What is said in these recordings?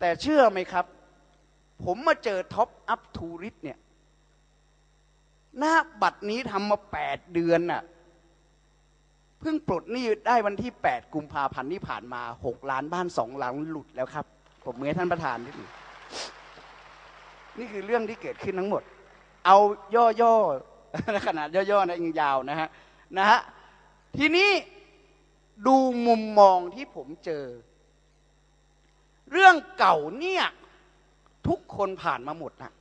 แต่เชื่อไหมครับ ผมมาเจอท็อปอัพทูริสเนี่ยหน้าบัตรนี้ทำมาแปดเดือนน่ะเพิ่งปลดหนี้ได้วันที่ 8 กุมภาพันธ์ที่ผ่านมา 6 ล้านบ้านสองหลังหลุดแล้วครับ ผมเมือท่านประธานนิดนึงนี่คือเรื่องที่เกิดขึ้นทั้งหมด เอาย่อๆขนาดย่อๆนะยังยาวนะฮะนะฮะทีนี้ดูมุมมองที่ผมเจอ เรื่องเก่าเนี่ยทุกคนผ่านมาหมดนะ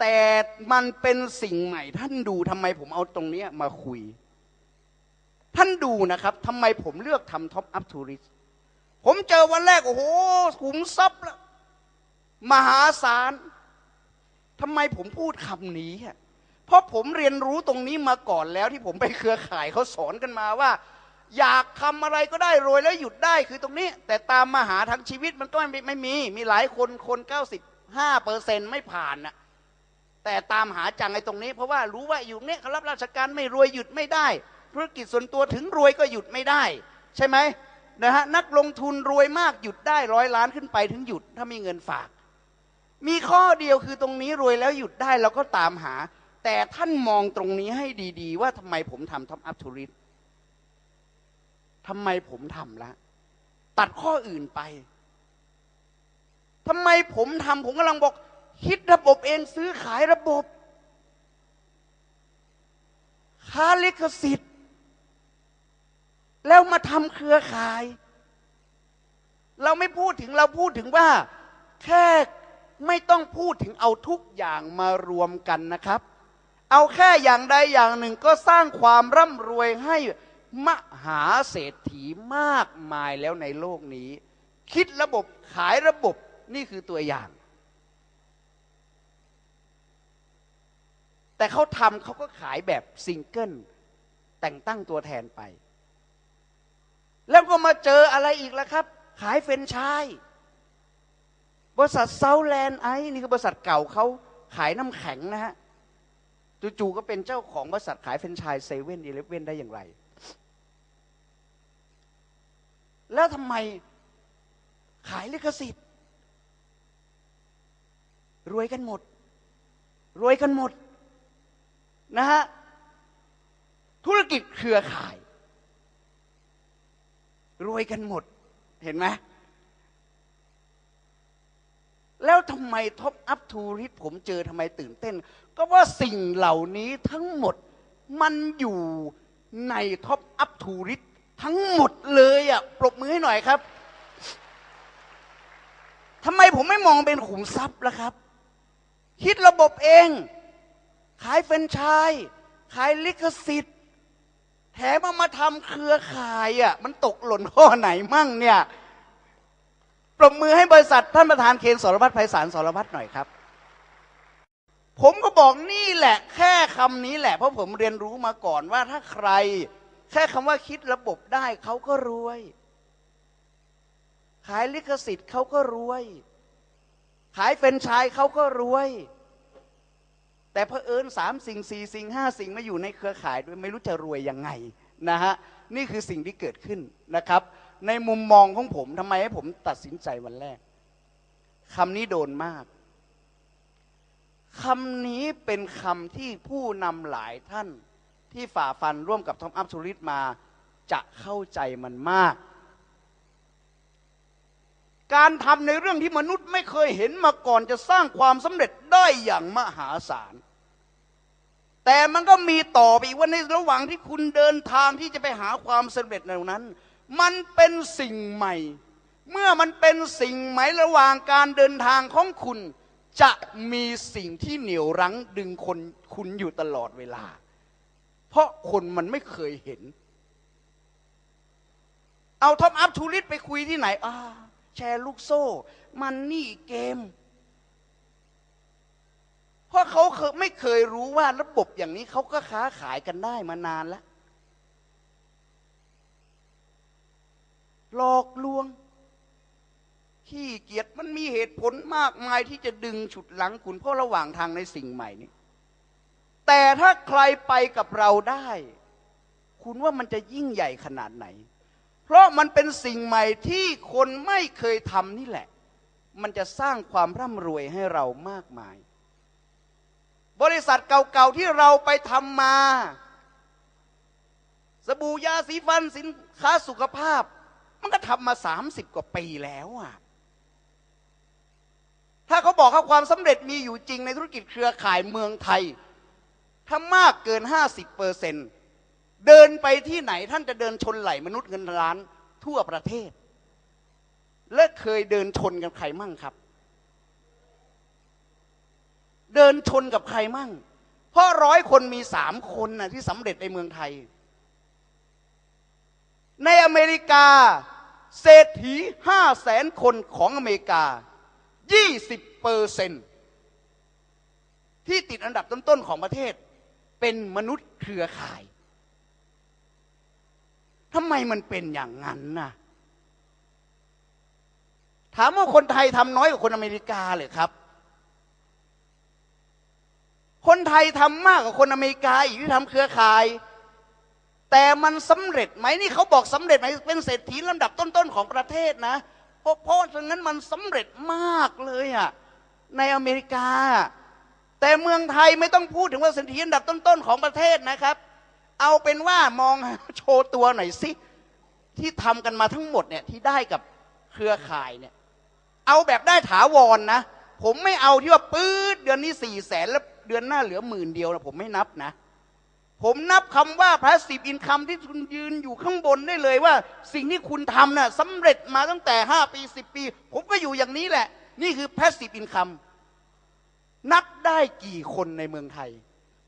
แต่มันเป็นสิ่งใหม่ท่านดูทำไมผมเอาตรงนี้มาคุย ท่านดูนะครับทำไมผมเลือกทำท็อปอัพทูริสผมเจอวันแรก โอ้โหขุมทรัพย์ละมหาศาลทำไมผมพูดคำนี้อะเพราะผมเรียนรู้ตรงนี้มาก่อนแล้วที่ผมไปเครือข่ายเขาสอนกันมาว่า อยากทำอะไรก็ได้รวยแล้วหยุดได้คือตรงนี้ แต่ตามมาหาทางชีวิตมันก็ไม่ไม่มี มีหลายคนคน95เปอร์เซ็นต์ไม่ผ่านน่ะแต่ตามหาจังไอ้ตรงนี้ เพราะว่ารู้ว่าอยู่เนี่ยเขารับราชการไม่รวยหยุดไม่ได้ธุรกิจส่วนตัวถึงรวยก็หยุดไม่ได้ ใช่ไหมนะฮะนักลงทุนรวยมากหยุดได้ร้อยล้านขึ้นไปถึงหยุดถ้ามีเงินฝาก มีข้อเดียวคือตรงนี้รวยแล้วหยุดได้เราก็ตามหา แต่ท่านมองตรงนี้ให้ดีๆ ว่าทำไมผมทำท็อปอัพทูริส ทำไมผมทำละตัดข้ออื่นไปทำไมผมทำผมกำลังบอกคิดระบบเองซื้อขายระบบค้าลิขสิทธิ์ แล้วมาทำเครือข่าย เราไม่พูดถึงเราพูดถึงว่า แค่ไม่ต้องพูดถึงเอาทุกอย่างมารวมกันนะครับ เอาแค่อย่างใดอย่างหนึ่งก็สร้างความร่ำรวยให้ มหาเศรษฐีมากมายแล้วในโลกนี้ คิดระบบขายระบบนี่คือตัวอย่าง แต่เขาทำเขาก็ขายแบบซิงเกิลแต่งตั้งตัวแทนไป แล้วก็มาเจออะไรอีกล่ะครับ ขายเฟรนชส์บริษัทเซาแลนด์ไอนี่คือบริษัทเก่าเขาขายน้ำแข็งนะฮะจู่ๆก็เป็นเจ้าของบริษัทขายเฟรนชส์เซเว่นอีเลฟเว่นได้อย่างไร แล้วทำไมขายลิขสิทธิ์ รวยกันหมด รวยกันหมด นะฮะ ธุรกิจเครือข่าย รวยกันหมด เห็นไหมแล้วทำไมท็อปอัพทูริสผมเจอทำไมตื่นเต้น ก็ว่าสิ่งเหล่านี้ทั้งหมดมันอยู่ในท็อปอัพทูริส ทั้งหมดเลยอะ ปรบมือให้หน่อยครับทำไมผมไม่มองเป็นขุมทรัพย์ล่ะครับ คิดระบบเอง ขายเฟรนชส์ขายลิขสิทธิ์ แถมมามาทำเครือข่ายอะ มันตกหล่นข้อไหนมั่งเนี่ย ปรบมือให้บริษัทท่านประธานเคนสรพัฒน์ไพศาลสรพัฒน์หน่อยครับ ผมก็บอกนี่แหละ แค่คำนี้แหละ เพราะผมเรียนรู้มาก่อนว่าถ้าใคร แค่คำว่าคิดระบบได้เขาก็รวย ขายลิขสิทธิ์เขาก็รวย ขายเฟรนชส์เขาก็รวย แต่เพอเอิญสามสิ่งสี่สิ่งห้าสิ่งมาอยู่ในเครือข่ายด้วยไม่รู้จะรวยยังไงนะฮะนี่คือสิ่งที่เกิดขึ้นนะครับ ในมุมมองของผมทำไมให้ผมตัดสินใจวันแรกคำนี้โดนมากคำนี้เป็นคำที่ผู้นำหลายท่าน ที่ฝ่าฟันร่วมกับทอมอัพทูริสมาจะเข้าใจมันมาก การทำในเรื่องที่มนุษย์ไม่เคยเห็นมาก่อนจะสร้างความสำเร็จได้อย่างมหาศาล แต่มันก็มีต่อไปว่าในระหว่างที่คุณเดินทางที่จะไปหาความสำเร็จในนั้น มันเป็นสิ่งใหม่ เมื่อมันเป็นสิ่งใหม่ระหว่างการเดินทางของคุณ จะมีสิ่งที่เหนี่ยวรั้งดึงคนคุณอยู่ตลอดเวลา เพราะคนมันไม่เคยเห็น เอาท็อปอัพทูริสไปคุยที่ไหนอ่าแชร์ลูกโซ่ มันนี่เกม เพราะเขาไม่เคยรู้ว่าระบบอย่างนี้เขาก็ค้าขายกันได้มานานแล้วหลอกลวง ขี้เกียจมันมีเหตุผลมากมายที่จะดึงฉุดหลังคุณเพราะระหว่างทางในสิ่งใหม่นี้ แต่ถ้าใครไปกับเราได้ คุณว่ามันจะยิ่งใหญ่ขนาดไหน เพราะมันเป็นสิ่งใหม่ที่คนไม่เคยทำนี่แหละ มันจะสร้างความร่ำรวยให้เรามากมาย บริษัทเก่าๆที่เราไปทำมา สบู่ยาสีฟันสินค้าสุขภาพ มันก็ทำมาสามสิบกว่าปีแล้วอะถ้าเขาบอกว่าความสำเร็จมีอยู่จริงในธุรกิจเครือข่ายเมืองไทย ถ้ามากเกิน 50เปอร์เซนเดินไปที่ไหนท่านจะเดินชนไหลมนุษย์เงินล้านทั่วประเทศ และเคยเดินชนกับใครมั่งครับ เดินชนกับใครมั่ง เพราะร้อยคนมีสามคนนะที่สำเร็จในเมืองไทย ในอเมริกา เศรษฐีห้าแสนคนของอเมริกา 20เปอร์เซนที่ติดอันดับต้นๆของประเทศ เป็นมนุษย์เครือข่ายทำไมมันเป็นอย่างนั้นน่ะ ถามว่าคนไทยทำน้อยกว่าคนอเมริกาเลยครับ คนไทยทำมากกว่าคนอเมริกาอีกที่ทำเครือข่าย แต่มันสำเร็จไหมนี่เขาบอกสำเร็จไหมเป็นเศรษฐีลำดับต้นๆของประเทศนะเพราะเพราะฉะนั้นมันสำเร็จมากเลยอะในอเมริกา แต่เมืองไทยไม่ต้องพูดถึงว่าเศรษฐีอันดับต้นๆของประเทศนะครับ เอาเป็นว่ามองโชว์ตัวหน่อยสิที่ทำกันมาทั้งหมดเนี่ยที่ได้กับเครือข่ายเนี่ย เอาแบบได้ถาวรนนะ ผมไม่เอาที่ว่าปื๊ดเดือนนี้สี่แสนแล้วเดือนหน้าเหลือหมื่นเดียวนะผมไม่นับนะ ผมนับคำว่า passive income ที่คุณยืนอยู่ข้างบนได้เลยว่า สิ่งที่คุณทำน่ะสำเร็จมาตั้งแต่5ปี10ปี ผมก็อยู่อย่างนี้แหละ นี่คือ passive income นั นับได้กี่คนในเมืองไทย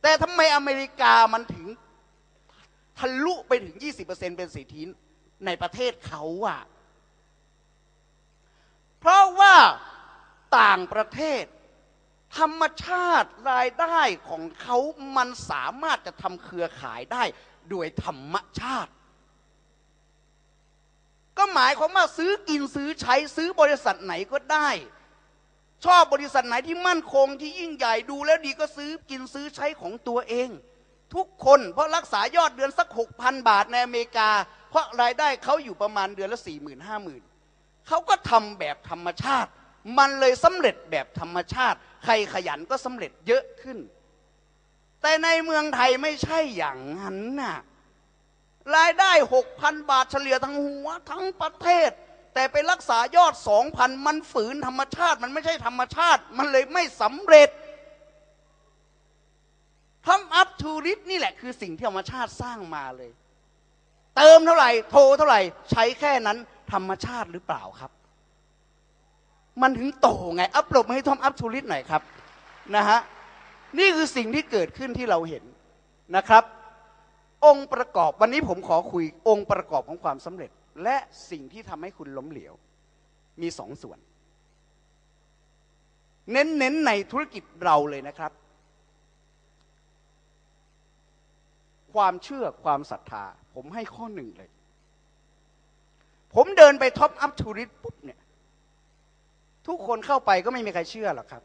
แต่ทำไมอเมริกามันถึงทะลุไปถึง 20%เป็นเศรษฐีในประเทศเขาอะเพราะว่าต่างประเทศ ธรรมชาติรายได้ของเขามันสามารถจะทำเครือข่ายได้โดยธรรมชาติ ก็หมายความว่าซื้อกินซื้อใช้ซื้อบริษัทไหนก็ได้ ชอบบริษัทไหนที่มั่นคงที่ยิ่งใหญ่ดูแล้วดีก็ซื้อกินซื้อใช้ของตัวเอง ทุกคนเพราะรักษายอดเดือนสักหกพันบาทในอเมริกา เพราะรายได้เขาอยู่ประมาณเดือนละสี่หมื่นห้าหมื่นเขาก็ทำแบบธรรมชาติ มันเลยสำเร็จแบบธรรมชาติ ใครขยันก็สำเร็จเยอะขึ้น แต่ในเมืองไทยไม่ใช่อย่างนั้นน่ะรายได้หกพันบาทเฉลี่ยทั้งหัวทั้งประเทศ แต่ไปรักษายอดสองพันมันฝืนธรรมชาติ มันไม่ใช่ธรรมชาติ มันเลยไม่สำเร็จทำอัพทูริสนี่แหละคือสิ่งที่ธรรมชาติสร้างมาเลย เติมเท่าไหร่ โทรเท่าไหร่ ใช้แค่นั้นธรรมชาติหรือเปล่าครับ มันถึงโตไง อัพโหลดมาให้ทอมอัพทูริสหน่อยครับนะฮะนี่คือสิ่งที่เกิดขึ้นที่เราเห็นนะครับ องค์ประกอบวันนี้ผมขอคุยองค์ประกอบของความสำเร็จ และสิ่งที่ทำให้คุณล้มเหลว มีสองส่วน เน้นๆในธุรกิจเราเลยนะครับ ความเชื่อความศรัทธา ผมให้ข้อหนึ่งเลย ผมเดินไปท็อปอัพทูริสปุ๊บเนี่ย ทุกคนเข้าไปก็ไม่มีใครเชื่อหรอกครับ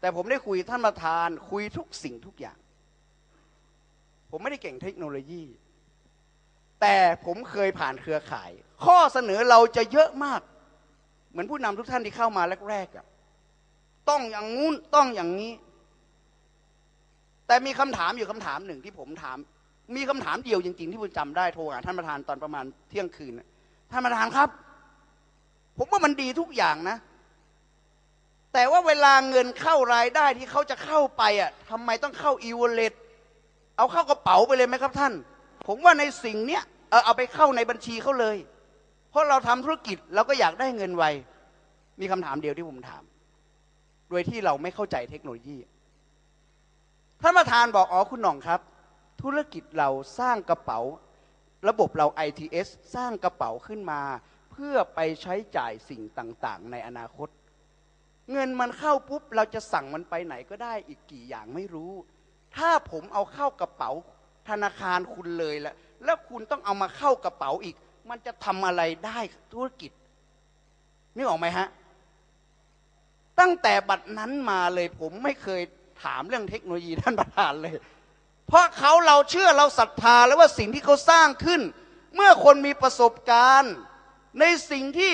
แต่ผมได้คุยท่านประธาน คุยทุกสิ่งทุกอย่าง ผมไม่ได้เก่งเทคโนโลยี แต่ผมเคยผ่านเครือข่าย ข้อเสนอเราจะเยอะมาก เหมือนผู้นำทุกท่านที่เข้ามาแรกๆต้องอย่างงู้นต้องอย่างนี้ แต่มีคำถามอยู่คำถามหนึ่งที่ผมถาม มีคำถามเดียวจริง ๆ ที่ผมจำได้โทรหาท่านประธานตอนประมาณเที่ยงคืนท่านประธานครับ ผมว่ามันดีทุกอย่างนะ แต่ว่าเวลาเงินเข้ารายได้ที่เขาจะเข้าไปอะทำไมต้องเข้าอีวอลเล็ตเอาเข้ากระเป๋าไปเลยไหมครับท่านผมว่าในสิ่งเนี้ย ออเอาไปเข้าในบัญชีเขาเลย เพราะเราทำธุรกิจเราก็อยากได้เงินไว มีคำถามเดียวที่ผมถาม โดยที่เราไม่เข้าใจเทคโนโลยีท่านประธานบอกอ๋อคุณหน่องครับ ธุรกิจเราสร้างกระเป๋า ระบบเรา ITS สร้างกระเป๋าขึ้นมา เพื่อไปใช้จ่ายสิ่งต่าง ๆ ในอนาคต เงินมันเข้าปุ๊บ เราจะสั่งมันไปไหนก็ได้อีกกี่อย่างไม่รู้ ถ้าผมเอาเข้ากระเป๋าธนาคารคุณเลยล้ว แล้วคุณต้องเอามาเข้ากระเป๋าอีก มันจะทำอะไรได้ธุรกิจนึกออกไหมฮะ ตั้งแต่บัดนั้นมาเลยผมไม่เคยถามเรื่องเทคโนโลยีท่านประธานเลย เพราะเขาเราเชื่อเราศรัทธาแล้วว่าสิ่งที่เขาสร้างขึ้น เมื่อคนมีประสบการณ์ ในสิ่งที่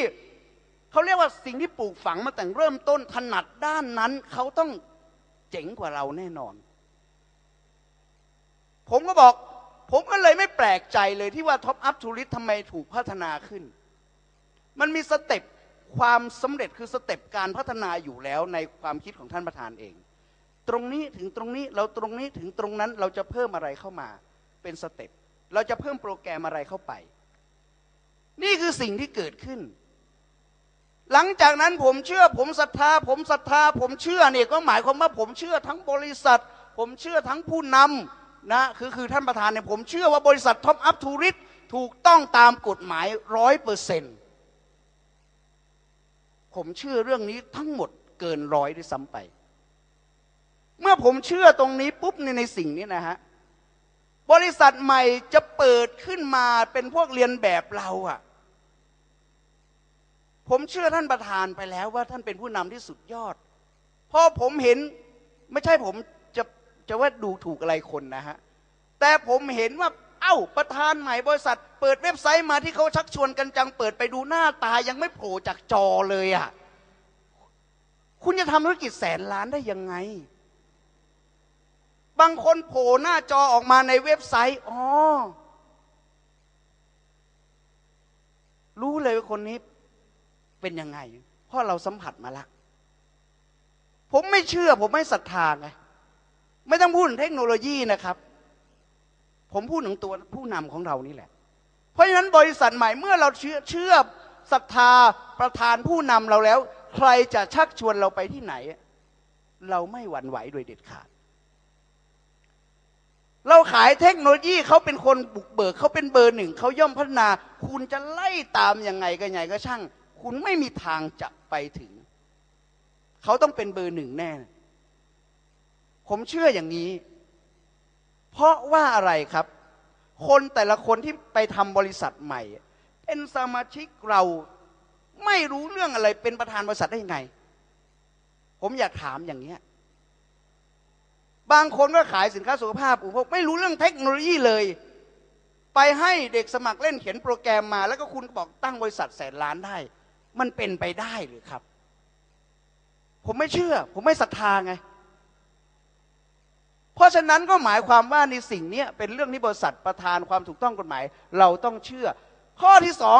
เขาเรียกว่าสิ่งที่ปลูกฝังมาแต่เริ่มต้นถนัดด้านนั้น เขาต้องเจ๋งกว่าเราแน่นอน ผมก็บอก ผมก็เลยไม่แปลกใจเลยที่ว่าท็อปอัพทูริสทำไมถูกพัฒนาขึ้น มันมีสเต็ปความสำเร็จคือสเต็ปการพัฒนาอยู่แล้วในความคิดของท่านประธานเอง ตรงนี้ถึงตรงนี้เราตรงนี้ถึงตรงนั้นเราจะเพิ่มอะไรเข้ามาเป็นสเต็ปเราจะเพิ่มโปรแกรมอะไรเข้าไป นี่คือสิ่งที่เกิดขึ้น หลังจากนั้นผมเชื่อผมศรัทธา ผมศรัทธา ผมเชื่อเนี่ยก็หมายความว่าผมเชื่อทั้งบริษัท ผมเชื่อทั้งผู้นำ นะคือคือท่านประธานเนี่ยผมเชื่อว่าบริษัทท็อปอัพทูริสถูกต้องตามกฎหมายร้อยเปอร์เซ็นต์ผมเชื่อเรื่องนี้ทั้งหมดเกินร้อยด้วยซ้ำไป เมื่อผมเชื่อตรงนี้ปุ๊บในในสิ่งนี้นะฮะ บริษัทใหม่จะเปิดขึ้นมาเป็นพวกเรียนแบบเราอะผมเชื่อท่านประธานไปแล้วว่าท่านเป็นผู้นำที่สุดยอดพอผมเห็นไม่ใช่ผม จะว่าดูถูกอะไรคนนะฮะ แต่ผมเห็นว่าเอ้าประธานใหม่บริษัท เปิดเว็บไซต์มาที่เขาชักชวนกันจังเปิดไปดูหน้าตายังไม่โผล่จากจอเลยอะ่ะคุณจะทำธุรกิจแสนล้านได้ยังไง บางคนโผล่หน้าจอออกมาในเว็บไซต์อ๋อรู้เลยว่าคนนี้เป็นยังไง เพราะเราสัมผัสมาแล้วผมไม่เชื่อ ผมไม่ศรัทธาไง ไม่ต้องพูดถึงเทคโนโลยีนะครับ ผมพูดถึงตัวผู้นำของเรานี่แหละ เพราะฉะนั้นบริษัทใหม่เมื่อเราเชื่อเชื่อศรัทธาประธานผู้นำเราแล้ว ใครจะชักชวนเราไปที่ไหน เราไม่หวั่นไหวโดยเด็ดขาด เราขายเทคโนโลยีเขาเป็นคนบุกเบิกเขาเป็นเบอร์หนึ่งเขาย่อมพัฒนา คุณจะไล่ตามยังไงก็ไงก็ช่าง คุณไม่มีทางจะไปถึง เขาต้องเป็นเบอร์หนึ่งแน่ ผมเชื่ออย่างนี้ เพราะว่าอะไรครับ คนแต่ละคนที่ไปทำบริษัทใหม่ เป็นสมาชิกเราไม่รู้เรื่องอะไรเป็นประธานบริษัทได้ยังไง ผมอยากถามอย่างเนี้ย บางคนก็ขายสินค้าสุขภาพอุปโภคไม่รู้เรื่องเทคโนโลยีเลย ไปให้เด็กสมัครเล่นเขียนโปรแกรมมา แล้วก็คุณบอกตั้งบริษัทแสนล้านได้ มันเป็นไปได้หรือครับ ผมไม่เชื่อ ผมไม่ศรัทธาไง เพราะฉะนั้นก็หมายความว่าในสิ่งนี้เป็นเรื่องที่บริษัทประธานความถูกต้องกฎหมายเราต้องเชื่อ ข้อที่สอง